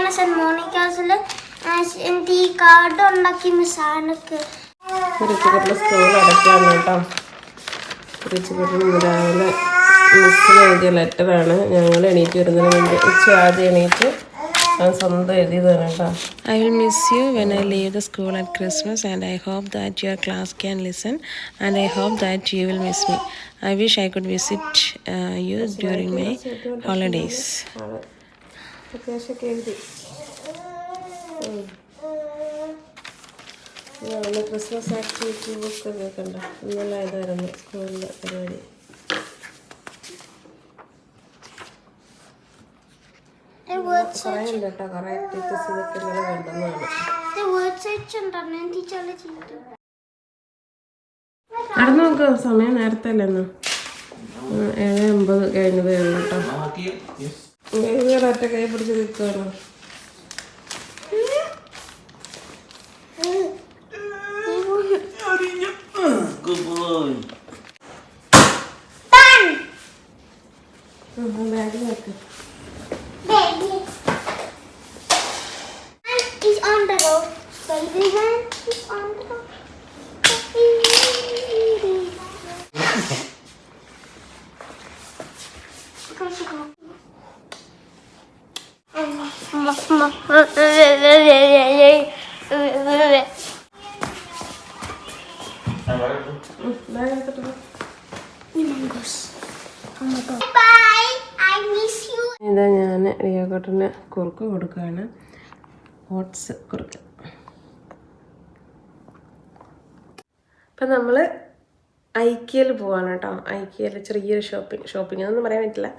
ആണ് സെന്റ് മോണിക്കാസിൽ എന്റെ ഈ കാർഡ് ഉണ്ടാക്കി മിസ്സാനക്ക് രാവിലെ മിസ്സിന് എഴുതിയ ലെറ്ററാണ്. ഞങ്ങൾ എണീറ്റ് വരുന്നതിന് മുമ്പ് ഉച്ച ആദ്യം എണീറ്റ് ഞാൻ സ്വന്തം എഴുതി തരാട്ടോ I will miss you when I leave the school at Christmas and I hope that your class can listen and I hope that you will miss me I wish I could visit you during my holidays അത്യാവശ്യമൊക്കെ എഴുതി. Christmas activity book കേൾക്കണ്ട ഇന്നലെ ഇതായിരുന്നു സ്കൂളിലെ പരിപാടി. കുറേ ഉണ്ട് കേട്ടോ കുറേ ഇതൊക്കെ നടന്നു നോക്ക്. സമയം നേരത്തെ അല്ലെന്ന് ഏഴ് അമ്പത് കഴിഞ്ഞതേ ഉള്ളൂ കേട്ടോ വേറെ ഒറ്റ കൈ പിടിച്ച് നിൽക്കുകയാണ് miss you. ഇതാ ഞാൻ റിയോക്കോട്ടന് കുറുക്ക് കൊടുക്കുകയാണ്. ഓട്സ് കുറുക്ക്. അപ്പം നമ്മൾ ഐക്യയിൽ പോവാണ് കേട്ടോ. ഐക്യയിൽ ചെറിയൊരു ഷോപ്പിംഗ് ഷോപ്പിംഗ് എന്നൊന്നും പറയാൻ പറ്റില്ല.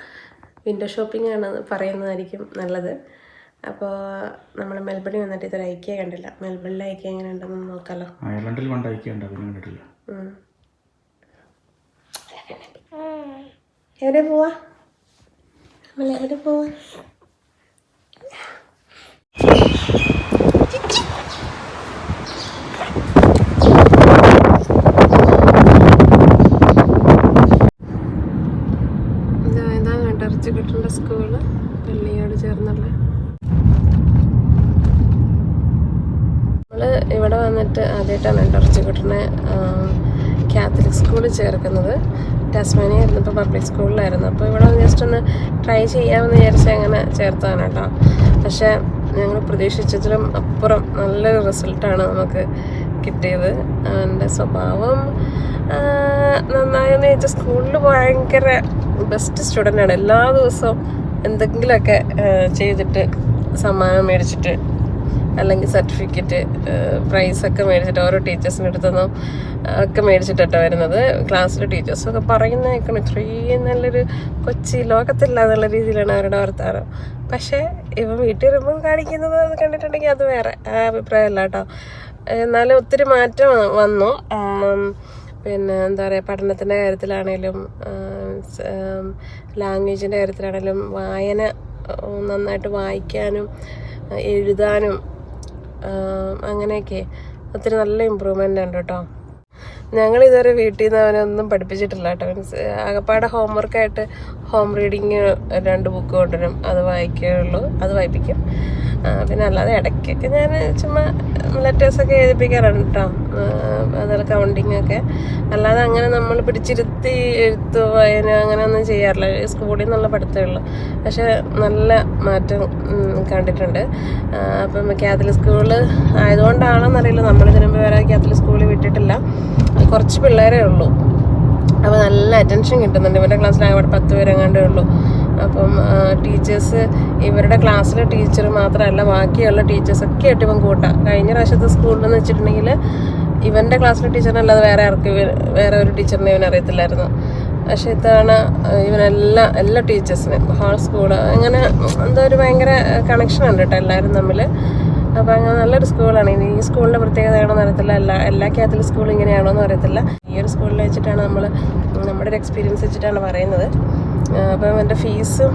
വിൻഡോ ഷോപ്പിംഗ് ആണ് പറയുന്നതായിരിക്കും നല്ലത്. അപ്പോൾ നമ്മൾ മെൽബണിൽ വന്നിട്ട് ഇതൊരു ഐക്യ കണ്ടില്ല. മെൽബണിലെ ഐക്യ എങ്ങനെ ഉണ്ടെന്ന് നോക്കാലോ. അയർലൻഡിൽ പണ്ട് ഐക്യുണ്ട് അതിന് കണ്ടിട്ടില്ല. എവിടെ പോവാ? നമ്മൾ എവിടെ പോവാ ഇതാ ഇതാണ് കേട്ടോ ഇറച്ചിക്കുട്ടന്റെ സ്കൂൾ പള്ളിയോട് ചേർന്നുള്ള. നമ്മൾ ഇവിടെ വന്നിട്ട് ആദ്യമായിട്ടാണ് കേട്ടോ ഇറച്ചിക്കുട്ടനെ കാത്തലിക് സ്കൂളിൽ ചേർക്കുന്നത്. ടാസ്മാനിയ ആയിരുന്നപ്പോൾ പബ്ലിക് സ്കൂളിലായിരുന്നു അപ്പോൾ ഇവിടെ ജസ്റ്റ് ഒന്ന് ട്രൈ ചെയ്യാമെന്ന് വിചാരിച്ച് അങ്ങനെ ചേർത്താണ് കേട്ടോ. പക്ഷേ ഞങ്ങൾ പ്രതീക്ഷിച്ചതിലും അപ്പുറം നല്ലൊരു റിസൾട്ടാണ് നമുക്ക് കിട്ടിയത്. അവന്റെ സ്വഭാവം നന്നായെന്ന് ചോദിച്ചാൽ സ്കൂളിൽ ഭയങ്കര ബെസ്റ്റ് സ്റ്റുഡന്റാണ് എല്ലാ ദിവസവും എന്തെങ്കിലുമൊക്കെ ചെയ്തിട്ട് സമ്മാനം മേടിച്ചിട്ട് അല്ലെങ്കിൽ സർട്ടിഫിക്കറ്റ് പ്രൈസൊക്കെ മേടിച്ചിട്ട് ഓരോ ടീച്ചേഴ്സിന്റെ അടുത്തുനിന്നും ഒക്കെ മേടിച്ചിട്ടാണ് വരുന്നത്. ക്ലാസ്സിലെ ടീച്ചേഴ്സൊക്കെ പറയുന്ന കേൾക്കണം. ഇത്രയും നല്ലൊരു കൊച്ചി ലോകത്തില്ല എന്നുള്ള രീതിയിലാണ് അവരുടെ വർത്താനം. പക്ഷേ ഇവ വീട്ടിൽ വരുമ്പം കാണിക്കുന്നത് കണ്ടിട്ടുണ്ടെങ്കിൽ അത് വേറെ അഭിപ്രായമല്ല കേട്ടോ. എന്നാലും ഒത്തിരി മാറ്റം വന്നു. പിന്നെ എന്താ പറയുക പഠനത്തിന്റെ കാര്യത്തിലാണേലും ലാംഗ്വേജിന്റെ കാര്യത്തിലാണേലും വായന നന്നായിട്ട് വായിക്കാനും എഴുതാനും അങ്ങനെയൊക്കെ ഒത്തിരി നല്ല ഇമ്പ്രൂവ്മെന്റ് ഉണ്ട് കേട്ടോ. ഞങ്ങൾ ഇതുവരെ വീട്ടിൽ നിന്ന് അവനൊന്നും പഠിപ്പിച്ചിട്ടില്ല കേട്ടോ. മീൻസ് ആകപ്പാടെ ഹോംവർക്കായിട്ട് ഹോം റീഡിങ് രണ്ട് ബുക്ക് കൊണ്ടുവരും. അത് വായിക്കുകയുള്ളൂ അത് വായിപ്പിക്കും. പിന്നെ അല്ലാതെ ഇടയ്ക്കൊക്കെ ഞാൻ ചുമ്മാ ലെറ്റേഴ്സൊക്കെ എഴുതിപ്പിക്കാറുണ്ട് കേട്ടോ അതുപോലെ കൗണ്ടിങ് ഒക്കെ. അല്ലാതെ അങ്ങനെ നമ്മൾ പിടിച്ചിരുത്തി എഴുത്ത് വായന അങ്ങനെ ഒന്നും ചെയ്യാറില്ല സ്കൂളിൽ നിന്നുള്ള പഠിത്തമേ ഉള്ളൂ. പക്ഷെ നല്ല മാറ്റം കണ്ടിട്ടുണ്ട്. അപ്പം കാത്തലിക് സ്കൂൾ ആയതുകൊണ്ടാണെന്നറിയില്ല. നമ്മൾ മുമ്പ് വരെ കാത്തലിക് സ്കൂളിൽ വിട്ടിട്ടില്ല. കുറച്ച് പിള്ളേരേ ഉള്ളൂ. അപ്പോൾ നല്ല അറ്റൻഷൻ കിട്ടുന്നുണ്ട്. ഇവരുടെ ക്ലാസ്സിൽ പത്ത് പേരെങ്ങാണ്ടേ ഉള്ളൂ. അപ്പം ടീച്ചേഴ്സ് ഇവരുടെ ക്ലാസ്സിലെ ടീച്ചർ മാത്രമല്ല ബാക്കിയുള്ള ടീച്ചേഴ്സൊക്കെ ആയിട്ട് ഇവൻ കൂട്ടാം. കഴിഞ്ഞ പ്രാവശ്യത്തെ സ്കൂളിൽ എന്ന് വെച്ചിട്ടുണ്ടെങ്കിൽ ഇവന്റെ ക്ലാസ്സിലെ ടീച്ചറിനല്ലാതെ വേറെ ആർക്ക് വേറെ ഒരു ടീച്ചറിനെ ഇവൻ അറിയത്തില്ലായിരുന്നു. പക്ഷെ ഇത്തവണ ഇവനെല്ലാ എല്ലാ ടീച്ചേഴ്സിനും ഹോൾ സ്കൂൾ അങ്ങനെ എന്തോ ഒരു ഭയങ്കര കണക്ഷൻ ഉണ്ട് കേട്ടോ എല്ലാവരും തമ്മിൽ. അപ്പോൾ അങ്ങനെ നല്ലൊരു സ്കൂളാണ് ഇനി ഈ സ്കൂളിന്റെ പ്രത്യേകത എന്ന് അറിയത്തില്ല. എല്ലാ എല്ലാ കാത്തലിക് സ്കൂളും ഇങ്ങനെയാണോ എന്ന് അറിയത്തില്ല. ഈ ഒരു സ്കൂളിൽ വെച്ചിട്ടാണ് നമ്മൾ നമ്മുടെ ഒരു എക്സ്പീരിയൻസ് വെച്ചിട്ടാണ് പറയുന്നത്. അപ്പം എന്റെ ഫീസ്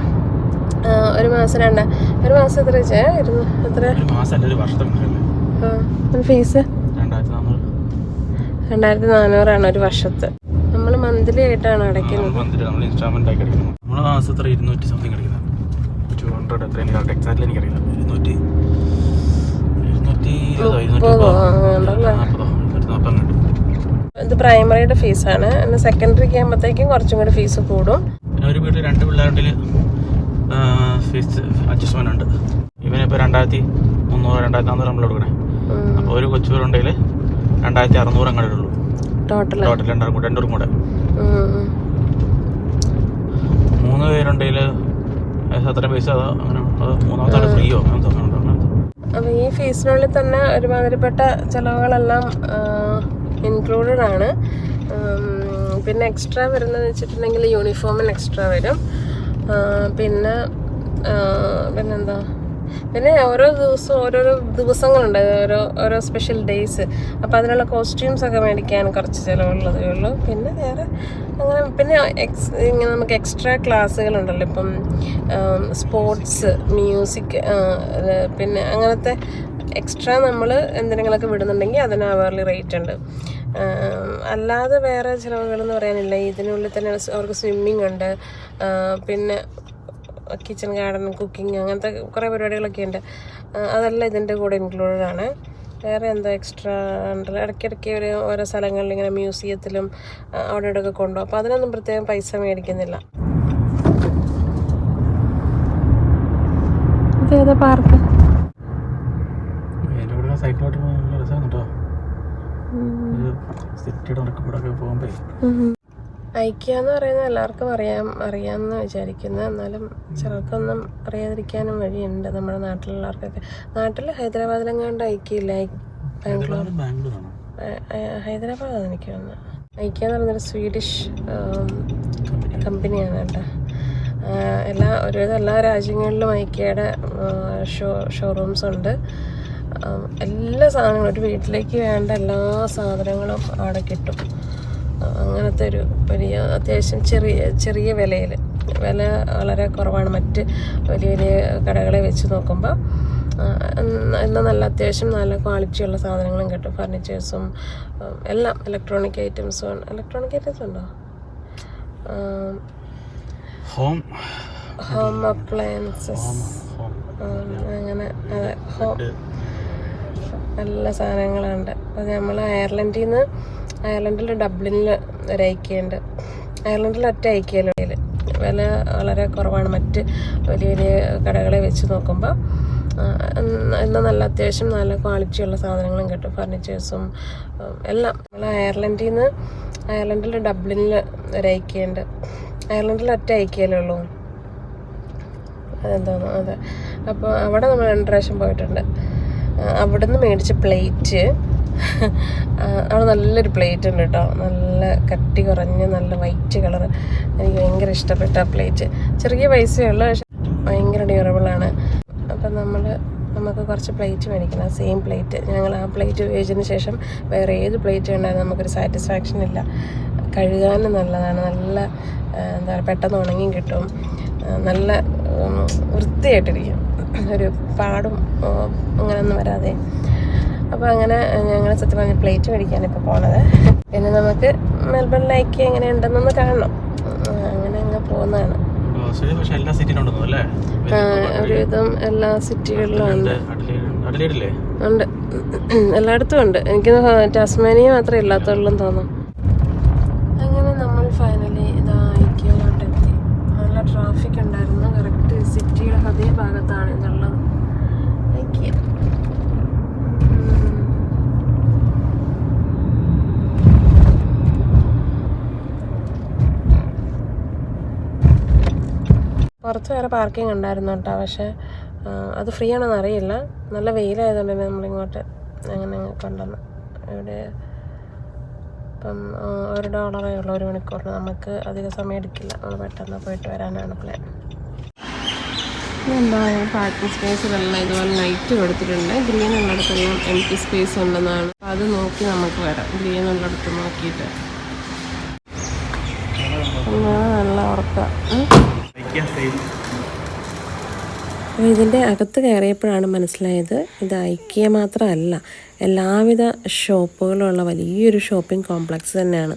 ഒരു മാസം രണ്ട ഒരു മാസം എത്ര വെച്ചാ? എത്ര? ഫീസ് രണ്ടായിരത്തി നാനൂറാണ് ഒരു വർഷത്തെ. നമ്മൾ മന്ത്ലി ആയിട്ടാണ് അടയ്ക്കുന്നത്. എത്ര ഇരുന്നൂറ്റി സംതിങ് ടു ഹൺഡ്രഡ് എനിക്കറിയില്ല. ഇരുന്നൂറ്റി കിട്ടും ഇത് പ്രൈമറിയുടെ ഫീസാണ് പിന്നെ സെക്കൻഡറിക്ക് ആകുമ്പോഴത്തേക്കും കുറച്ചും കൂടി ഫീസ് കൂടും. ഒരു വീട്ടിൽ രണ്ട് പിള്ളേരുണ്ടെങ്കിൽ ഫീസ് അഡ്ജസ്റ്റ്മെന്റ് ഉണ്ട്. ഇവനിപ്പോൾ രണ്ടായിരത്തി മുന്നൂറ് രണ്ടായിരത്തി നാന്നൂറ് നമ്മൾ കൊടുക്കണേ. അപ്പോൾ ഒരു കൊച്ചു പേരുണ്ടെങ്കിൽ രണ്ടായിരത്തി അറുന്നൂറ് അങ്ങോട്ട് ഉള്ളൂ. ടോട്ടൽ ടോട്ടൽ രണ്ടായിരം കൂടെ. രണ്ടും കൂടെ മൂന്ന് പേരുണ്ടെങ്കിൽ എത്ര പൈസ? അതോ അങ്ങനെ അത് മൂന്നാമത്തെ ഫ്രീയോ? അങ്ങനത്തെ അങ്ങനെ അപ്പോൾ ഈ ഫീസിനുള്ളിൽ തന്നെ ഒരുമാതിരിപ്പെട്ട ചിലവുകളെല്ലാം ഇൻക്ലൂഡഡ് ആണ്. പിന്നെ എക്സ്ട്രാ വരുന്നത് വെച്ചിട്ടുണ്ടെങ്കിൽ യൂണിഫോമിന് എക്സ്ട്രാ വരും. പിന്നെ പിന്നെന്താ? പിന്നെ ഓരോ ദിവസവും ഓരോരോ ദിവസങ്ങളുണ്ട്. ഓരോ ഓരോ സ്പെഷ്യൽ ഡേയ്സ് അപ്പോൾ അതിനുള്ള കോസ്റ്റ്യൂംസ് ഒക്കെ മേടിക്കാൻ കുറച്ച് ചിലവുള്ളതേ ഉള്ളൂ. പിന്നെ വേറെ അങ്ങനെ പിന്നെ എക്സ് ഇങ്ങനെ നമുക്ക് എക്സ്ട്രാ ക്ലാസ്സുകളുണ്ടല്ലോ ഇപ്പം സ്പോർട്സ് മ്യൂസിക് പിന്നെ അങ്ങനത്തെ എക്സ്ട്രാ നമ്മൾ എന്തെങ്കിലുമൊക്കെ വിടുന്നുണ്ടെങ്കിൽ അതിന് അവർലി റേറ്റ് ഉണ്ട്. അല്ലാതെ വേറെ ചിലവുകളെന്ന് പറയാനില്ല. ഇതിനുള്ളിൽ തന്നെ അവർക്ക് സ്വിമ്മിങ് ഉണ്ട്. പിന്നെ കിച്ചൺ ഗാർഡൻ കുക്കിംഗ് അങ്ങനത്തെ കുറേ പരിപാടികളൊക്കെ ഉണ്ട്. അതെല്ലാം ഇതിന്റെ കൂടെ ഇൻക്ലൂഡഡ് ആണ്. വേറെ എന്താ എക്സ്ട്രാ ഉണ്ട്? ഇടയ്ക്കിടയ്ക്ക് ഒരു ഓരോ സ്ഥലങ്ങളിൽ ഇങ്ങനെ മ്യൂസിയത്തിലും അവിടെ ഇവിടെയൊക്കെ കൊണ്ടുപോകും അപ്പോൾ അതിനൊന്നും പ്രത്യേകം പൈസ മേടിക്കുന്നില്ല. ഇതേതാ പാർക്ക് സൈക്കിളോട്ട് പോകാൻ നല്ല രസമാണ് കേട്ടോ. സിറ്റിയുടെ നടക്കപ്പെടൊക്കെ പോകുമ്പോ. ഐക്യ എന്ന് പറയുന്നത് എല്ലാവർക്കും അറിയാം അറിയാമെന്ന് വിചാരിക്കുന്നു. എന്നാലും ചിലർക്കൊന്നും അറിയാതിരിക്കാനും വഴിയുണ്ട് നമ്മുടെ നാട്ടിലുള്ളവർക്കൊക്കെ. നാട്ടിൽ ഹൈദരാബാദിലെങ്ങാണ്ട് ഐക്യയില്ല? ബാംഗ്ലൂർ. ഹൈദരാബാദ് ഹൈദരാബാദാണ് എനിക്ക് ഐക്യ എന്ന് പറയുന്നൊരു സ്വീഡിഷ് കമ്പനിയാണ് കേട്ടോ. എല്ലാ ഒരുവിധം എല്ലാ രാജ്യങ്ങളിലും ഐക്യയുടെ ഷോ ഷോറൂംസ് ഉണ്ട് എല്ലാ സാധനങ്ങളും ഒരു വീട്ടിലേക്ക് വേണ്ട എല്ലാ സാധനങ്ങളും അവിടെ കിട്ടും. അങ്ങനത്തെ ഒരു വലിയ അത്യാവശ്യം ചെറിയ ചെറിയ വിലയിൽ. വില വളരെ കുറവാണ്. മറ്റ് വലിയ വലിയ കടകളെ വെച്ച് നോക്കുമ്പോൾ എന്നാൽ നല്ല അത്യാവശ്യം നല്ല ക്വാളിറ്റിയുള്ള സാധനങ്ങളും കിട്ടും. ഫർണിച്ചേഴ്സും എല്ലാം ഇലക്ട്രോണിക് ഐറ്റംസും ഇലക്ട്രോണിക് ഐറ്റംസ് ഉണ്ടോ? ഹോം ഹോം അപ്ലയൻസസ് അങ്ങനെ അതെ. ഹോം നല്ല സാധനങ്ങളുണ്ട്. അത് നമ്മൾ അയർലൻഡിൽ നിന്ന് അയർലൻഡിൽ ഡബ്ലിനിൽ ഒരു അയർലൻഡിൽ ഒറ്റ ഐക്യയിൽ വില വളരെ കുറവാണ്. മറ്റ് വലിയ വലിയ കടകളെ വെച്ച് നോക്കുമ്പോൾ എന്നാൽ നല്ല അത്യാവശ്യം നല്ല ക്വാളിറ്റിയുള്ള സാധനങ്ങളും കിട്ടും. ഫർണിച്ചേഴ്സും എല്ലാം. നമ്മൾ അയർലൻഡിൽ നിന്ന് അയർലൻഡിൽ ഡബ്ലിനിൽ ഒരു അയർലൻഡിൽ ഒറ്റ ഐക്യയിലേ ഉള്ളൂ. അതെന്തോന്നു അതെ. അപ്പോൾ അവിടെ നമ്മൾ രണ്ട് പ്രാവശ്യം പോയിട്ടുണ്ട്. ആ, അവിടുന്ന് മേടിച്ച പ്ലേറ്റ്. അവിടെ നല്ലൊരു പ്ലേറ്റ് ഉണ്ട് കേട്ടോ നല്ല കട്ടി കുറഞ്ഞ് നല്ല വൈറ്റ് കളർ. എനിക്ക് ഭയങ്കര ഇഷ്ടപ്പെട്ട പ്ലേറ്റ്. ചെറിയ പൈസയേ ഉള്ളൂ പക്ഷെ ഭയങ്കര ഡ്യൂറബിളാണ് അപ്പം നമ്മൾ നമുക്ക് കുറച്ച് പ്ലേറ്റ് മേടിക്കണം. Same plate. ഞങ്ങൾ ആ പ്ലേറ്റ് ഉപയോഗിച്ചതിന് ശേഷം വേറെ ഏത് പ്ലേറ്റ് ഉണ്ടായാലും നമുക്കൊരു സാറ്റിസ്ഫാക്ഷൻ ഇല്ല. കഴുകാനും നല്ലതാണ്. നല്ല എന്താ പറയുക പെട്ടെന്ന് ഉണങ്ങിയും കിട്ടും. നല്ല വൃത്തിയായിട്ടിരിക്കും. ഒരു പാടും അങ്ങനെയൊന്നും വരാതെ. അപ്പോൾ അങ്ങനെ ഞങ്ങൾ സത്യം പറഞ്ഞ പ്ലേറ്റ് മേടിക്കാണ് ഇപ്പോൾ പോണത്. പിന്നെ നമുക്ക് മെൽബണിലേക്ക് എങ്ങനെയുണ്ടെന്നൊന്ന് കാണണം. അങ്ങനെ അങ്ങ് പോകുന്നതാണ്. ഒരുവിധം എല്ലാ സിറ്റികളിലും ഉണ്ട്. ഉണ്ട്. എല്ലായിടത്തും ഉണ്ട്. എനിക്ക് ടാസ്മാനിയ മാത്രമേ ഇല്ലാത്തുള്ളൂ തോന്നുന്നു അങ്ങനെ നമ്മൾ ഫൈനലി ഇതാ ഐക്യയിലോട്ട് എത്തി നല്ല ട്രാഫിക് ഉണ്ടായിരുന്നു കറക്റ്റ് സിറ്റിയുടെ അതേ ഭാഗത്താണ് ഇതുള്ളത് ഐക്യ പുറത്ത് വേറെ പാർക്കിംഗ് ഉണ്ടായിരുന്നു കേട്ടോ. പക്ഷേ അത് ഫ്രീ ആണെന്ന് അറിയില്ല. നല്ല വെയിലായതുകൊണ്ട് തന്നെ നമ്മളിങ്ങോട്ട് അങ്ങനെ അങ്ങ് കൊണ്ടുവന്നു. ഇവിടെ ഇപ്പം ഒരു ഡോളറേ ഉള്ളൂ ഒരു മണിക്കൂറിന്. നമുക്ക് അധിക സമയം എടുക്കില്ല. നമ്മൾ പെട്ടെന്ന് പോയിട്ട് വരാനാണ് പ്ലാൻ എന്താ പാർക്കിംഗ് സ്പേസിലെല്ലാം ഇതുപോലെ ലൈറ്റ് കൊടുത്തിട്ടുണ്ട്. ഗ്രീൻ ഉള്ളിടത്തെല്ലാം എം ടി സ്പേസ് ഉണ്ടെന്നാണ്. അപ്പോൾ അത് നോക്കി നമുക്ക് വരാം. ഗ്രീൻ ഉള്ളിടത്ത് നോക്കിയിട്ട് നല്ല ഉറക്കം അപ്പോൾ ഇതിന്റെ അകത്ത് കയറിയപ്പോഴാണ് മനസ്സിലായത് ഇത് ഐക്യ മാത്രമല്ല എല്ലാവിധ ഷോപ്പുകളുള്ള വലിയൊരു ഷോപ്പിംഗ് കോംപ്ലക്സ് തന്നെയാണ്.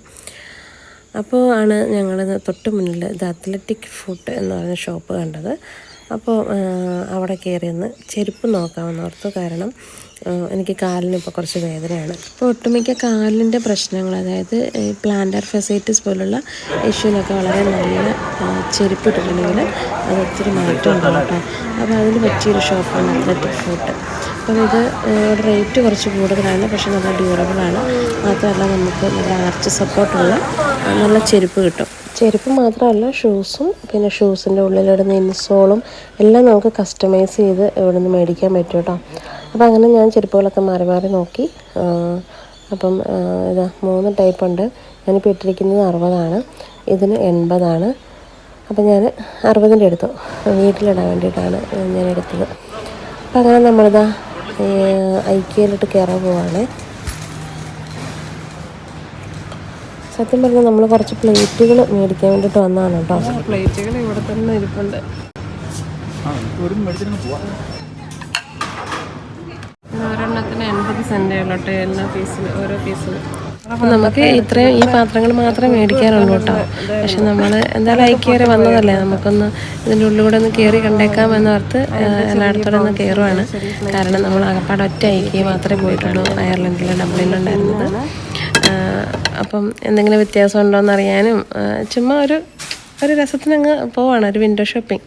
അപ്പോൾ ആണ് ഞങ്ങൾ തൊട്ട് മുന്നിൽ ഇത് അത്ലറ്റിക് ഫുഡ് എന്ന് പറയുന്ന ഷോപ്പ് കണ്ടത്. അപ്പോൾ അവിടെ കയറി ഒന്ന് ചെരുപ്പ് നോക്കാമെന്നോർത്തു കാരണം എനിക്ക് കാലിന് ഇപ്പോൾ കുറച്ച് വേദനയാണ്. അപ്പോൾ ഒട്ടുമിക്ക കാലിന്റെ പ്രശ്നങ്ങൾ അതായത് പ്ലാന്റർ ഫെസൈറ്റിസ് പോലുള്ള ഇഷ്യൂലൊക്കെ വളരെ നല്ല ചെരുപ്പ് ഇട്ടിട്ടുണ്ടെങ്കിൽ അത് ഒത്തിരി മാറ്റം ഉണ്ടാവും കേട്ടോ. അപ്പോൾ അതിന് പറ്റിയൊരു ഷോപ്പാണ് അത്ലറ്റിക് ഫുഡ് അപ്പോൾ ഇത് റേറ്റ് കുറച്ച് കൂടുതലാണ് പക്ഷെ നല്ല ഡ്യൂറബിളാണ് മാത്രമല്ല നമുക്ക് നല്ല ആർച്ച് സപ്പോർട്ടുള്ള നല്ല ചെരുപ്പ് കിട്ടും. ചെരുപ്പ് മാത്രമല്ല ഷൂസും പിന്നെ ഷൂസിന്റെ ഉള്ളിലിടുന്ന ഇൻസോളും എല്ലാം നമുക്ക് കസ്റ്റമൈസ് ചെയ്ത് ഇവിടെ നിന്ന് മേടിക്കാൻ പറ്റും കേട്ടോ. അപ്പോൾ അങ്ങനെ ഞാൻ ചെരുപ്പുകളൊക്കെ മാറി മാറി നോക്കി. അപ്പം ഇതാ മൂന്ന് ടൈപ്പ് ഉണ്ട്. ഞാനിപ്പോൾ ഇട്ടിരിക്കുന്നത് അറുപതാണ്. ഇതിന് എൺപതാണ്. അപ്പം ഞാൻ അറുപതിന്റെ എടുത്തു. വീട്ടിലിടാൻ വേണ്ടിയിട്ടാണ് ഞാൻ എടുത്തത്. അപ്പം അങ്ങനെ നമ്മളിതാ ഐക്യയിലിട്ട് കയറാൻ പോവാണ്. സത്യം പറഞ്ഞാൽ നമ്മൾ കുറച്ച് പ്ലേറ്റുകൾ മേടിക്കാൻ വേണ്ടിയിട്ട് വന്നതാണ് കേട്ടോ. പ്ലേറ്റുകൾ ഇവിടെ തന്നെ ഇരിപ്പുണ്ട്. ആ ഒരു മേടിച്ചിട്ട് പോവാം. ഉള്ളൂ എല്ലാ പീസിലും ഓരോ പീസിലും നമുക്ക് ഇത്രയും ഈ പാത്രങ്ങൾ മാത്രമേ മേടിക്കാനുള്ളൂ കേട്ടോ. പക്ഷെ നമ്മൾ എന്തായാലും ഐക്യവരെ വന്നതല്ലേ? നമുക്കൊന്ന് ഇതിന്റെ ഉള്ളിലൂടെ ഒന്ന് കയറി കണ്ടേക്കാം എന്നോർത്ത് എല്ലായിടത്തോടെ ഒന്ന് കയറുവാണ്. കാരണം നമ്മൾ അകപ്പാട് ഒറ്റ ഐക്യ മാത്രമേ പോയിട്ടുള്ളൂ അയർലൻഡിൽ ഡബ്ലിനിലുണ്ടായിരുന്നത്. ആ, അപ്പം എന്തെങ്കിലും വ്യത്യാസം ഉണ്ടോ എന്ന് അറിയാനും ചുമ്മാ ഒരു ഒരു രസത്തിനങ്ങ് പോവാണ് ഒരു വിൻഡോ ഷോപ്പിംഗ്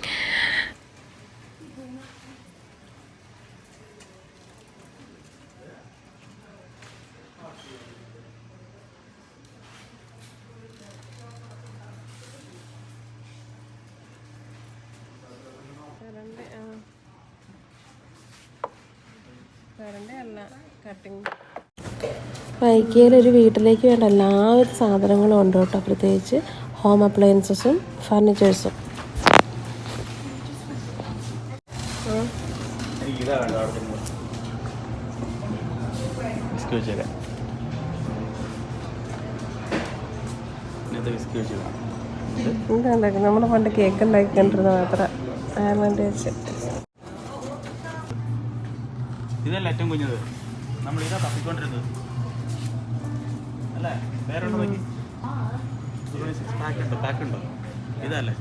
ഐക്യയിൽ ഒരു വീട്ടിലേക്ക് വേണ്ട എല്ലാവിധ സാധനങ്ങളും ഉണ്ട് കേട്ടോ. പ്രത്യേകിച്ച് ഹോം അപ്ലയൻസസും ഫർണിച്ചേഴ്സും എനിക്ക് ഇതാ വേണ്ട അവിടെ വിസ്കി വെച്ചേക്കാം. ഇന്നത്തെ വിസ്കി വെച്ചേക്കാം. എന്താ ഉണ്ടാക്കി നമ്മൾ പണ്ട് കേക്ക് ഉണ്ടാക്കിക്കൊണ്ടിരുന്ന മാത്രം. അയർലൻഡ് വെച്ച്. ഇതല്ല ഏറ്റവും കുഞ്ഞത്? നമ്മൾ ഇതാ തപ്പിക്കൊണ്ടിരുന്നത്. അല്ലേ? വേറെ പാക്ക് ഉണ്ടോ പാക്ക് ഉണ്ടോ? ഇതല്ലേ?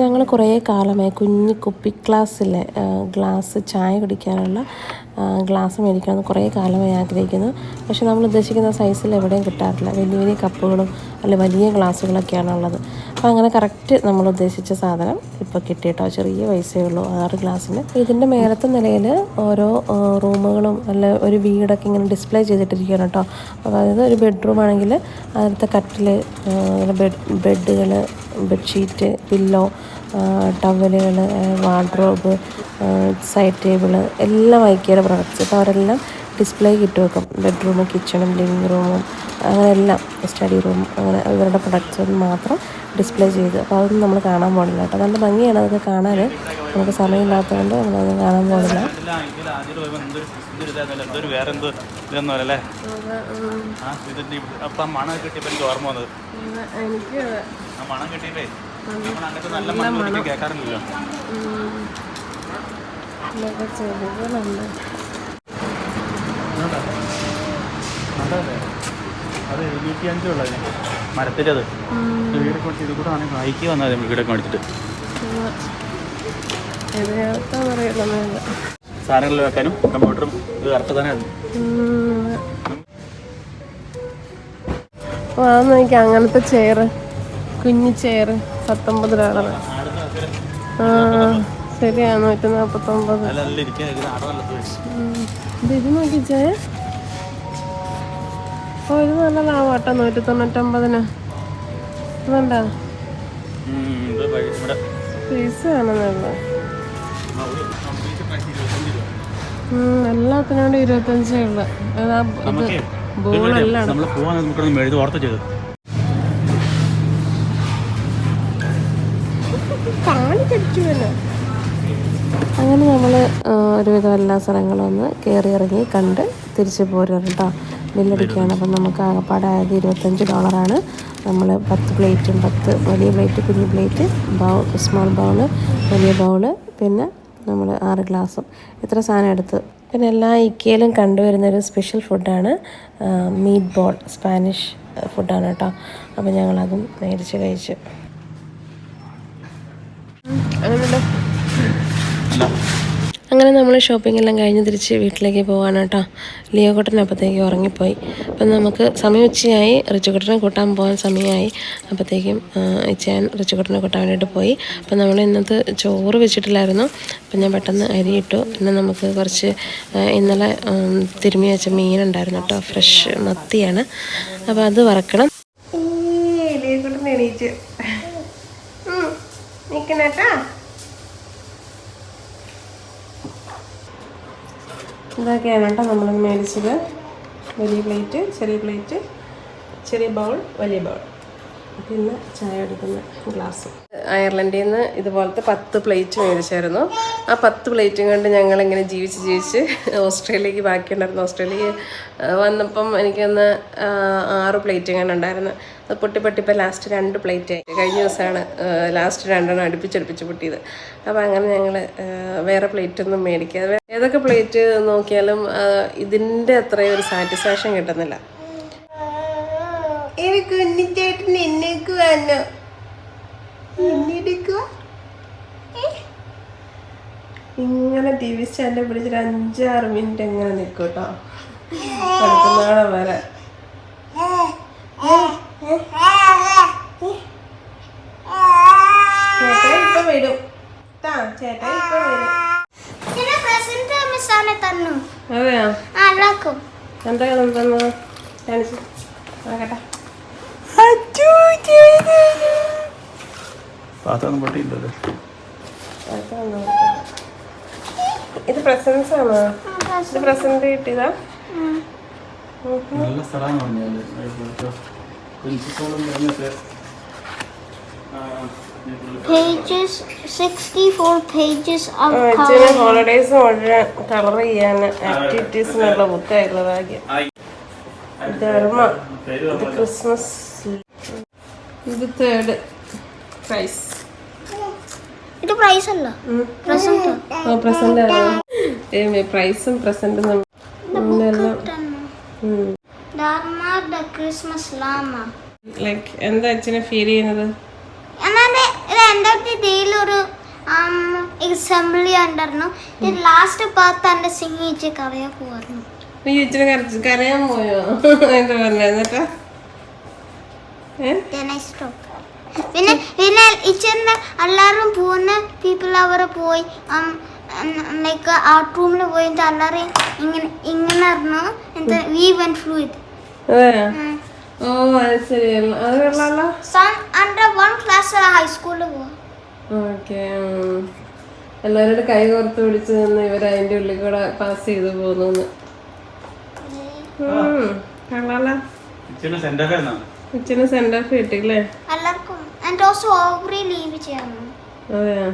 ഞങ്ങൾ കുറേ കാലമായി കുഞ്ഞ് കുപ്പി ഗ്ലാസ്സിലെ ഗ്ലാസ് ചായ കുടിക്കാനുള്ള ഗ്ലാസ് മേടിക്കണമെന്ന് കുറേ കാലമായി ആഗ്രഹിക്കുന്നു. പക്ഷെ നമ്മൾ ഉദ്ദേശിക്കുന്ന സൈസിൽ എവിടെയും കിട്ടാറില്ല. വലിയ വലിയ കപ്പുകളും അല്ലെ വലിയ ഗ്ലാസ്സുകളൊക്കെയാണ് ഉള്ളത് അപ്പോൾ അങ്ങനെ കറക്റ്റ് നമ്മൾ ഉദ്ദേശിച്ച സാധനം ഇപ്പോൾ കിട്ടിയിട്ടോ? ചെറിയ പൈസയേ ഉള്ളൂ ആറ് ഗ്ലാസ്സിന്. ഇതിന്റെ മേലത്തെ നിലയിൽ ഓരോ റൂമുകളും അല്ല ഒരു വീടൊക്കെ ഇങ്ങനെ ഡിസ്പ്ലേ ചെയ്തിട്ടിരിക്കുകയാണ് കേട്ടോ. അപ്പോൾ അതായത് ഒരു ബെഡ്റൂം ആണെങ്കിൽ അതിലത്തെ കട്ടിൽ ബെഡ് ബെഡുകൾ ബെഡ്ഷീറ്റ് പില്ലോ ടവലുകൾ വാർഡ്രോബ് സൈഡ് ടേബിൾ എല്ലാം ഐക്യയുടെ പ്രൊഡക്ട്സ് അപ്പോൾ അവരെല്ലാം ഡിസ്പ്ലേ കിറ്റ് വെക്കും ബെഡ്റൂമും കിച്ചണും ലിവിങ് റൂമും അങ്ങനെ എല്ലാം സ്റ്റഡി റൂം അങ്ങനെ ഇവരുടെ പ്രൊഡക്ട്സ് മാത്രം ഡിസ്പ്ലേ ചെയ്ത്. അപ്പോൾ അതൊന്നും നമ്മൾ കാണാൻ പോകുന്നില്ല കേട്ടോ. നല്ല ഭംഗിയാണ് അതൊക്കെ കാണാൻ. നമുക്ക് സമയമില്ലാത്തതുകൊണ്ട് നമ്മളത് കാണാൻ പോകുന്നില്ല എനിക്ക് എന്തൊരു ഇതായിരുന്നല്ലോ എന്തൊരു വേറെ എന്തോ ഇതൊന്നും അല്ലേ ആ ഇതിന്റെ അപ്പം ആ മണം കിട്ടിയപ്പോൾ എനിക്ക് ഓർമ്മ വന്നത് എനിക്ക് ആ മണം കിട്ടിയപ്പേ നമ്മൾ അങ്ങനത്തെ നല്ല മണം ഒരിക്കലും കേൾക്കാറില്ലല്ലോ ചെടികളുണ്ട് അതല്ലേ അത് എഴുന്നൂറ്റി അഞ്ചുള്ളത് മരത്തിന്റെ അത് വീട് മേടിച്ച് ഇത് കൂടെ ആണെങ്കിൽ അയക്കി വന്നാൽ നമ്മൾ വീടൊക്കെ മേടിച്ചിട്ട് സാധനങ്ങളിൽ വെക്കാനും കമ്പ്യൂട്ടറും ഇത് കറക്റ്റ് തന്നെ അത് എനിക്ക് അങ്ങനത്തെ ചെയർ കുഞ്ഞു ചെയർ പത്തൊമ്പത് ഡോളർ ആ ശരിയാ നൂറ്റി നാൽപ്പത്തൊമ്പത് ഇരിക്കാൻ ഇത് ആടെ നല്ല ഓ ഇത് നല്ല ലാഭട്ടോ നൂറ്റി തൊണ്ണൂറ്റൊമ്പതിന് ഇതുണ്ടോ? പീസ്. എല്ലാത്തിനും കൂടി ഇരുപത്തഞ്ചേ ഉള്ളു. അതാ ഇത് ബോളെല്ലാം. അങ്ങനെ നമ്മൾ ഒരുവിധം എല്ലാ സ്ഥലങ്ങളും ഒന്ന് കയറി ഇറങ്ങി കണ്ട് തിരിച്ചു പോരും കേട്ടോ. ബില്ലടിക്കുകയാണ്. അപ്പം നമുക്ക് ആകപ്പാടായത് ഇരുപത്തഞ്ച് ഡോളറാണ്. നമ്മൾ പത്ത് പ്ലേറ്റും പത്ത് വലിയ പ്ലേറ്റ് കുഞ്ഞു പ്ലേറ്റ് ബൗൾ സ്മോൾ ബൗൾ വലിയ ബൗൾ പിന്നെ നമ്മൾ ആറ് ഗ്ലാസും. ഇത്ര സാധനം എടുത്ത്. പിന്നെ എല്ലാ ഇക്കയിലും കണ്ടുവരുന്ന ഒരു സ്പെഷ്യൽ ഫുഡാണ് മീറ്റ് ബോൾ സ്പാനിഷ് ഫുഡാണ് കേട്ടോ. അപ്പോൾ ഞങ്ങളതും മേടിച്ച് കഴിച്ചു. അങ്ങനെയുണ്ടോ അങ്ങനെ നമ്മൾ ഷോപ്പിംഗ് എല്ലാം കഴിഞ്ഞ് തിരിച്ച് വീട്ടിലേക്ക് പോകാൻ കേട്ടോ. ലിയോ കുട്ടൻ അപ്പോഴത്തേക്ക് ഉറങ്ങിപ്പോയി. അപ്പം നമുക്ക് സമയം ഉച്ചയായി. റിച്ചുകുട്ടനെ കൂട്ടാൻ പോകാൻ സമയമായി. അപ്പോഴത്തേക്കും ഇച്ചയാൻ റിച്ചുകുട്ടനെ കൂട്ടാൻ വേണ്ടിയിട്ട് പോയി. അപ്പം നമ്മൾ ഇന്നത്തെ ചോറ് വെച്ചിട്ടില്ലായിരുന്നു. അപ്പം ഞാൻ പെട്ടെന്ന് അരി ഇട്ടു. പിന്നെ നമുക്ക് കുറച്ച് ഇന്നലെ തിരുമ്മി വെച്ച മീനുണ്ടായിരുന്നു കേട്ടോ. ഫ്രഷ് മത്തിയാണ്. അപ്പോൾ അത് വറക്കണം. എണീറ്റ്. നിൽക്കണേട്ടാ ഇതൊക്കെയാണ് കേട്ടോ നമ്മൾ മേടിച്ചത്. വലിയ പ്ലേറ്റ് ചെറിയ പ്ലേറ്റ് ചെറിയ ബൗൾ വലിയ ബൗൾ പിന്നെ ചായ എടുക്കുന്ന ഗ്ലാസ്. അയർലൻഡിൽ നിന്ന് ഇതുപോലത്തെ പത്ത് പ്ലേറ്റ് മേടിച്ചായിരുന്നു. ആ പത്ത് പ്ലേറ്റും കൊണ്ട് ഞങ്ങളിങ്ങനെ ജീവിച്ച് ജീവിച്ച് ഓസ്ട്രേലിയക്ക് ബാക്കിയുണ്ടായിരുന്നു. ഓസ്ട്രേലിയക്ക് ആ, വന്നപ്പം എനിക്കൊന്ന് ആറ് പ്ലേറ്റ് ഇങ്ങനെ ഉണ്ടായിരുന്നു. അത് പൊട്ടി പൊട്ടിപ്പോൾ ലാസ്റ്റ് രണ്ട് പ്ലേറ്റ് ആയി. കഴിഞ്ഞ ദിവസമാണ് ലാസ്റ്റ് രണ്ടെണ്ണം അടുപ്പിച്ചടുപ്പിച്ച് പൊട്ടിയത്. അപ്പോൾ അങ്ങനെ ഞങ്ങൾ വേറെ പ്ലേറ്റ് ഒന്നും മേടിക്കാതെ ഏതൊക്കെ പ്ലേറ്റ് നോക്കിയാലും ഇതിന്റെ അത്രയും ഒരു സാറ്റിസ്ഫാക്ഷൻ കിട്ടുന്നില്ല. ഒരു കുഞ്ഞിച്ചേട്ടൻ എന്നേക്ക് വന്നു. എന്നെടുക്കുക ഇങ്ങനെ ടി വി സ്റ്റാൻഡ് പിടിച്ചൊരു അഞ്ചാറ് മിനിറ്റ് എങ്ങനെ നിൽക്കും കേട്ടോ അടുത്ത വരെ. ചേട്ടാ ഇപ്പൊ വരും. താ ചേട്ടാ ഇപ്പൊ വരും. അതെയോ? എന്താ തന്നു? കാണിച്ചു നോക്കട്ടെ. പാത്രം പൊട്ടിയില്ലല്ലോ. ഇത് പ്രസൻസ് ആണോ ഇത് പ്രസന്റ് കിട്ടിയതാ? നല്ല സ്ഥലമാണ് പറഞ്ഞാൽ. പ്രിൻസിപ്പോളും പറഞ്ഞിട്ട്. pages 64 pages of color. Holidays മുഴുവൻ കളർ ചെയ്യാൻ ആക്ടിവിറ്റീസിനുള്ള ബുക്കായിരുന്നു ഭാഗ്യം ധർമ്മ ക്രിസ്മസ് ഇത് തേർഡ് പ്രൈസ് ഇത് പ്രൈസ് അല്ല പ്രസന്റ്. ഓ പ്രസന്റ് പ്രൈസും പ്രസന്റും ദ ക്രിസ്മസ് ലാമ ലൈക്ക് എന്താ അച്ഛനെ ഫീൽ ചെയ്യുന്നത്? എന്നാൽ ഇത് എന്റെ ഇതിൽ ഒരു അസംബ്ലി ഉണ്ടായിരുന്നു ലാസ്റ്റ് പാർട്ട് എന്റെ സിംഗിച്ച് കറിയാൻ പോവായിരുന്നു. ഈ അച്ഛനെ കരയാൻ പോയോ? എന്താ പറഞ്ഞ എന്നിട്ടാ? പിന്നെ പിന്നെ ഇച്ചറിന്റെ എല്ലാവരും പോകുന്ന പീപ്പിൾ അവർ പോയി ലൈക്ക് ആർട്ട് റൂമിൽ പോയിട്ട് എല്ലാവരും ഇങ്ങനെ ഇങ്ങനെ അറിഞ്ഞു. എന്താ വി വെൻ ഫ്ലൂയിഡ് ഇറ്റ് ഓ അത് ശരി. അത് കൊള്ളാലോ. സം അണ്ടർ വൺ ക്ലാസ് ഹൈസ്കൂളിൽ പോവാ. ഓക്കെ എല്ലാവരോടും കൈ കോർത്ത് പിടിച്ച് നിന്ന് ഇവർ അതിന്റെ ഉള്ളിൽ കൂടെ പാസ് ചെയ്ത് പോകുന്നു കൊള്ളാലോ. ഉച്ചന് സെൻഡ് ഓഫ് കിട്ടില്ലേ എല്ലാവർക്കും ആൻഡ് ഓൾസോ ഓവറി ലീവ് ചെയ്യണം അതെയോ?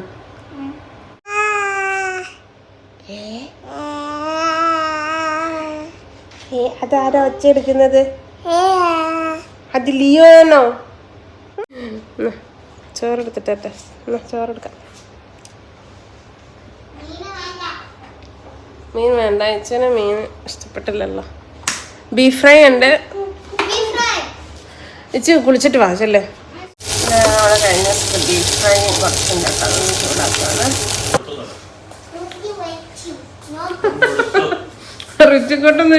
അതാരാ ഒച്ച എടുക്കുന്നത്? അത് ലിയോ ആണോ എന്നാ, ചോറെടുത്തിട്ടെ ചോറെടുക്കാം. മീൻ വേണ്ട. അച്ഛന് മീൻ ഇഷ്ടപ്പെട്ടില്ലല്ലോ. ബീഫ് ഫ്രൈ ഉണ്ട്. ഇച്ചി കുളിച്ചിട്ട് വാ ചെല്ലേ. കഴിഞ്ഞ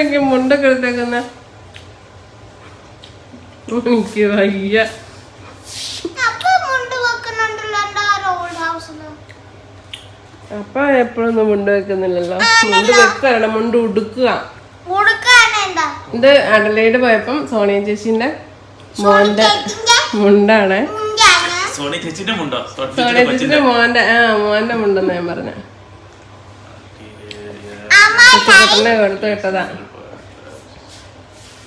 എനിക്ക് മുണ്ടൊക്കെ എടുത്തേക്കുന്ന എനിക്ക് വയ്യ. അപ്പൊ മുണ്ട് എപ്പോഴും മുണ്ട് വെക്കുന്നില്ലല്ലോ. മുണ്ട് വെക്കാണ് മുണ്ട് ഉടുക്കുക. ഇത് അടലയുടെ പോയപ്പം സോണിയ ചേച്ചിന്റെ മോന്റെ മുണ്ടാണ്. സോണി ചേച്ചിന്റെ മുണ്ടോ? ചേച്ചിന്റെ മോന്റെ ആ മോന്റെ മുണ്ടെന്ന് ഞാൻ പറഞ്ഞ. കുച്ചിക്കുട്ടനെ കൊടുത്തു വിട്ടതാ.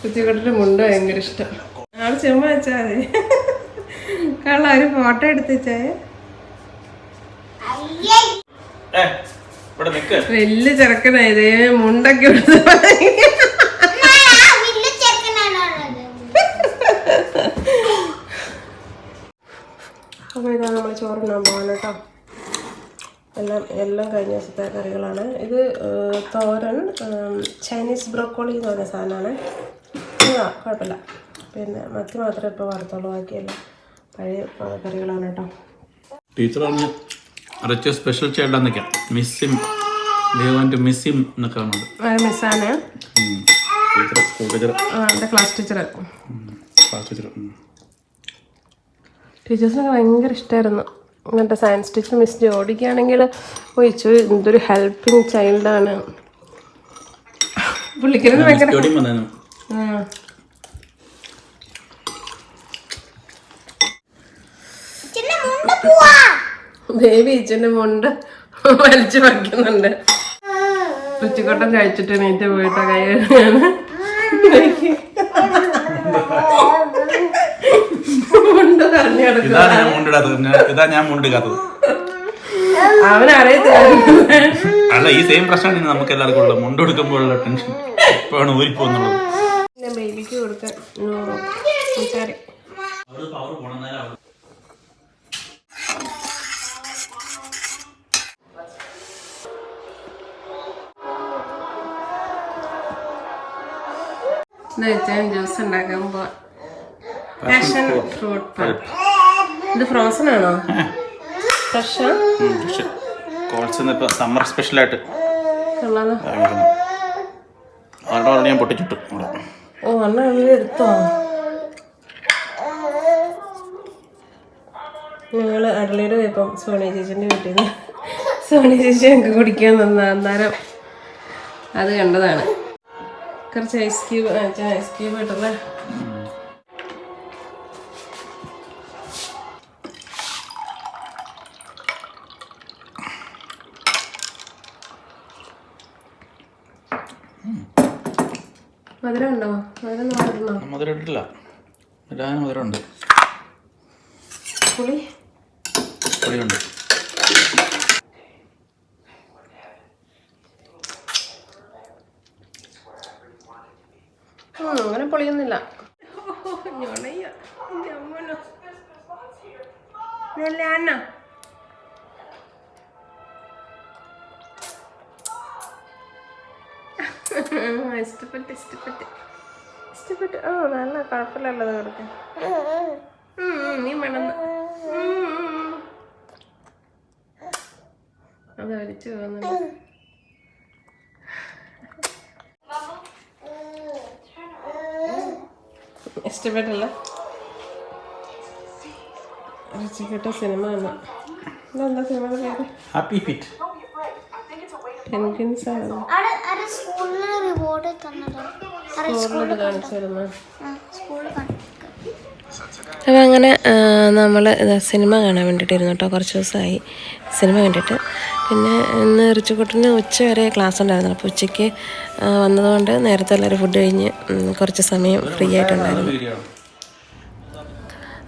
കുച്ചിക്കുട്ടന്റെ മുണ്ട് ഭയങ്കര ഇഷ്ടം. ആൾ ചുമ്മാ വെച്ചാ മതി. കള്ള ഒരു ഫോട്ടോ എടുത്ത് വെച്ചായ അയ്യേ. ഏ ഇവിടെ നിക്ക്. വലിയ ചെറുക്കനായതേ മുണ്ടൊക്കെ എടുത്ത് വലിയ ചെറുക്കനാണുള്ളത് അപ്പോൾ ഇതാണ് നമ്മൾ ചോറിനാൻ പോകാൻ കേട്ടോ. എല്ലാം എല്ലാം കഴിഞ്ഞ ദിവസത്തെ കറികളാണ്. ഇത് തോരൻ ചൈനീസ് ബ്രോക്കോളി എന്ന് പറഞ്ഞ സാധനമാണ്. ആ കുഴപ്പമില്ല. പിന്നെ മത്തി മാത്രമേ ഇപ്പോൾ വറുത്തുള്ളൂ. ബാക്കിയെല്ലാം പഴയ കറികളാണ് കേട്ടോ. ടീച്ചർ പറഞ്ഞു അരച്ച സ്പെഷ്യൽ ചൈൽഡ് എന്നൊക്കെയാ മിസ്സിം ദേവാന്റെ മിസ്സിം എന്നൊക്കെ മിസ്സാണ് teacher school teacher class teacher class teacher ടീച്ചേഴ്സിനൊക്കെ ഭയങ്കര ഇഷ്ടമായിരുന്നു എന്നിട്ട് സയൻസ് ടീച്ചർ മിസ് ജോഡിക്കാണെങ്കിൽ ഒഴിച്ചു എന്തൊരു ഹെൽപ്പിംഗ് ചൈൽഡാണ് പുള്ളിക്കരുത് ഭയങ്കര. ബേബി ഇച്ചന്റെ മുണ്ട് വലിച്ചു വയ്ക്കുന്നുണ്ട് ഉച്ചക്കൊട്ടം കഴിച്ചിട്ട് നീറ്റ് പോയിട്ട് കൈ കഴുകാണ് മുണ്ട് പറഞ്ഞു ഇതാ ഞാൻ മുണ്ടിടാത്തത്. ഞാൻ- ഇതാ ഞാൻ മുണ്ടിടാത്തത്. അവനറിയത്തില്ല. അല്ല ഈ സെയിം പ്രശ്നമാണ് ഇനി നമുക്ക് എല്ലാവർക്കും ഉള്ളത്. മുണ്ടെടുക്കുമ്പോഴുള്ള ടെൻഷൻ ഇപ്പോഴാണ് ഊരിപ്പോന്നുള്ളത് പിന്നെ ബേബിക്ക് കൊടുക്കാൻ കൂട്ടുകാരി വെച്ചാൽ ജ്യൂസ് ഉണ്ടാക്കാൻ പോവാ. പാഷൻ ഫ്രൂട്ട് പൾപ്പ് ഇത് ഫ്രോസൺ ആണോ ഫ്രഷ് കോൾസ് ഇപ്പൊ സമ്മർ സ്പെഷ്യലായിട്ട് അവരുടെ ഓൾറെഡി ഞാൻ പൊട്ടിച്ചിട്ടു. ഓ അണ്ണ എടുത്തോ? ഞങ്ങൾ അടളിയുടെ പോയപ്പം സോണി ചേച്ചിന്റെ വീട്ടിൽ നിന്ന് സോണി ചേച്ചി ഞങ്ങൾക്ക് കുടിക്കാൻ തന്ന അന്നേരം അത് കണ്ടതാണ്. കുറച്ച് ഐസ് ക്യൂബ് ഐസ് ക്യൂബ് ഇട്ടല്ലേ മധുരം ഉണ്ടോ മധുരം ഉണ്ട് മധുരം ഇട്ടിട്ടില്ല. ഇടാൻ മധുരമുണ്ട്. പുളി? പൊടിയുണ്ട് കുഴപ്പമില്ലല്ലോ കൊടുക്കാൻ നീ വേണം അത് വലിച്ചു പോകുന്നുണ്ട്. ഇഷ്ടപ്പെട്ടല്ല? ഇഷ്ടപ്പെട്ട സിനിമ ആണ് ഇതെന്താ സിനിമയുടെ പേര്? ഹാപ്പി ഫിറ്റ് പെൻഗിൻസ് ആണ്. സ്കൂളിൽ റിവാർഡ് തന്നതാ അവിടെ സ്കൂളിൽ കാണിച്ചിരുന്നു സ്കൂളിൽ കണ്ടു അപ്പോൾ അങ്ങനെ നമ്മൾ സിനിമ കാണാൻ വേണ്ടിയിട്ടിരുന്നു കേട്ടോ. കുറച്ച് ദിവസമായി സിനിമ കണ്ടിട്ട്. പിന്നെ ഇന്ന് റിച്ചുകൂട്ടിന് ഉച്ച വരെ ക്ലാസ് ഉണ്ടായിരുന്നു. അപ്പോൾ ഉച്ചയ്ക്ക് വന്നതുകൊണ്ട് നേരത്തെ എല്ലാവരും ഫുഡ് കഴിഞ്ഞ് കുറച്ച് സമയം ഫ്രീ ആയിട്ടുണ്ടായിരുന്നു.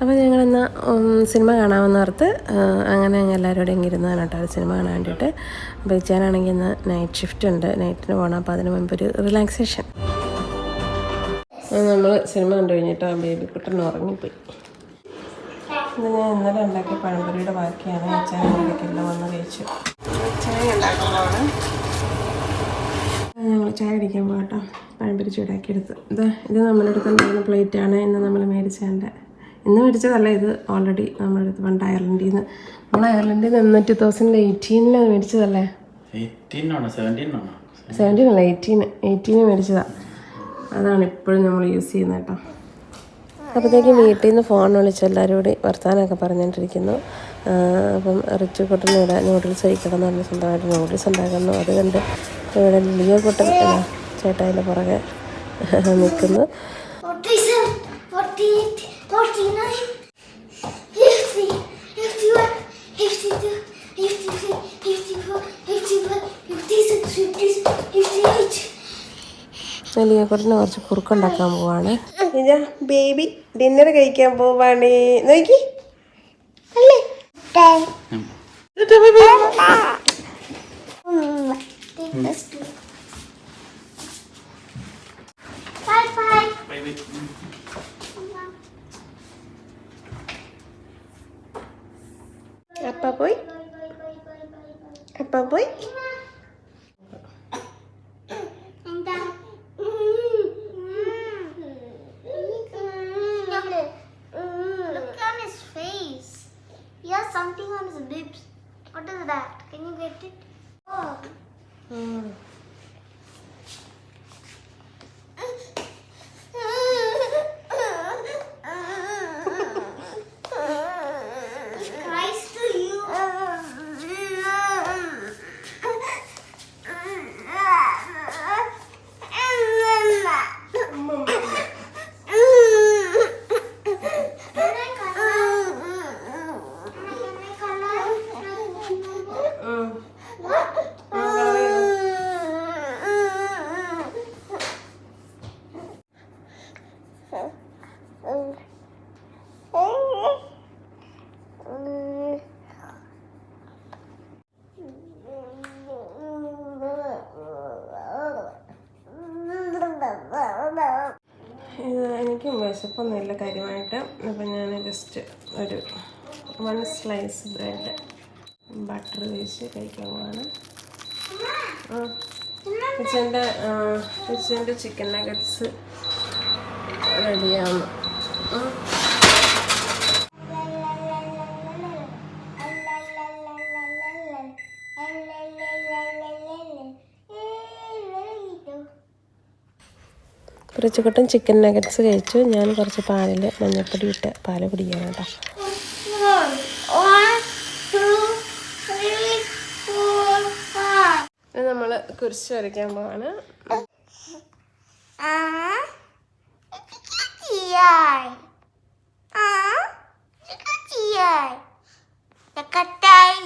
അപ്പോൾ ഞങ്ങളെന്നാൽ സിനിമ കാണാമെന്ന് ഓർത്ത് അങ്ങനെ ഞങ്ങൾ എല്ലാവരോടും ഇരുന്നതാണ് കേട്ടോ. സിനിമ കാണാൻ വേണ്ടിയിട്ട്. അപ്പോൾ ഇച്ചാനാണെങ്കിൽ ഇന്ന് നൈറ്റ് ഷിഫ്റ്റ് ഉണ്ട്. നൈറ്റിന് പോകണം അപ്പോൾ അതിന് മുമ്പ് ഒരു റിലാക്സേഷൻ നമ്മൾ സിനിമ കണ്ടു കഴിഞ്ഞിട്ട് ആ ബേബി കുട്ടൻ ഉറങ്ങിപ്പോയി. ഇത് ഞാൻ ഇന്നലെ ഉണ്ടാക്കിയ പഴംപൊരിയുടെ ബാക്കിയാണ്. ചായ ഇടയ്ക്കെല്ലാം വന്ന് കഴിച്ചു. ചായ ഉണ്ടാക്കുമ്പോഴാണ് ഞങ്ങൾ ചായ അടിക്കാൻ പോകട്ടോ. പഴംപൊരി ചൂടാക്കിയെടുത്ത്. ഇത് ഇത് നമ്മുടെ അടുത്ത് ഉണ്ടായിരുന്ന പ്ലേറ്റാണ്. ഇന്ന് നമ്മൾ മേടിച്ചതിന്റെ. ഇന്ന് മേടിച്ചതല്ല ഇത് ഓൾറെഡി നമ്മുടെ അടുത്ത് പണ്ട് അയർലൻഡിൽ നിന്ന് നമ്മൾ അയർലൻഡിൽ നിന്ന് ടു തൗസൻഡ് എയ്റ്റീനിൽ മേടിച്ചതല്ലേ? സെവന്റീൻ അല്ല എയ്റ്റീൻ എയ്റ്റീന് മേടിച്ചതാണ് അതാണ് ഇപ്പോഴും നമ്മൾ യൂസ് ചെയ്യുന്നത് കേട്ടോ. അപ്പോഴത്തേക്കും വീട്ടിൽ നിന്ന് ഫോൺ വിളിച്ച് എല്ലാവരും കൂടി വർത്തമാനമൊക്കെ പറഞ്ഞുകൊണ്ടിരിക്കുന്നു അപ്പം റിച്ചു കുട്ടനും ഇവിടെ നൂഡിൽസ് കഴിക്കണം എന്ന് പറഞ്ഞ് സ്വന്തമായിട്ട് നൂഡിൽസ് ഉണ്ടാക്കുന്നു. അത് കണ്ട് ഇവിടെ ലിയോ കുട്ടൻ ചേട്ടായിന്റെ പുറകെ നിൽക്കുന്നു 48, 49, 50, 51, 52, 53, 54, 55, 56, 57, 58. ലിയോ കുട്ടന് കുറച്ച് കുറുക്കുണ്ടാക്കാൻ പോവാണ്. ഇതാ ബേബി ഡിന്നർ കഴിക്കാൻ പോവാണ്. നോക്കി. അല്ലേ? അപ്പ പോയി. അപ്പ പോയി. Something on his lips. What is that? Can you get it? Oh. He slice bread butter വെച്ച് കഴിക്കാൻ പോവാണ് കിച്ചന്റെ കിച്ചന്റെ ചിക്കൻ നഗറ്റ്സ് റെഡിയാണ് കുറച്ചുകൂട്ടം ചിക്കൻ നഗറ്റ്സ് കഴിച്ചു. ഞാൻ കുറച്ച് പാലിൽ മഞ്ഞൾപ്പൊടി ഇട്ട് പാൽ കുടിക്കണം കുരിശ് വരയ്ക്കാൻ പോവാണ് കട്ടായി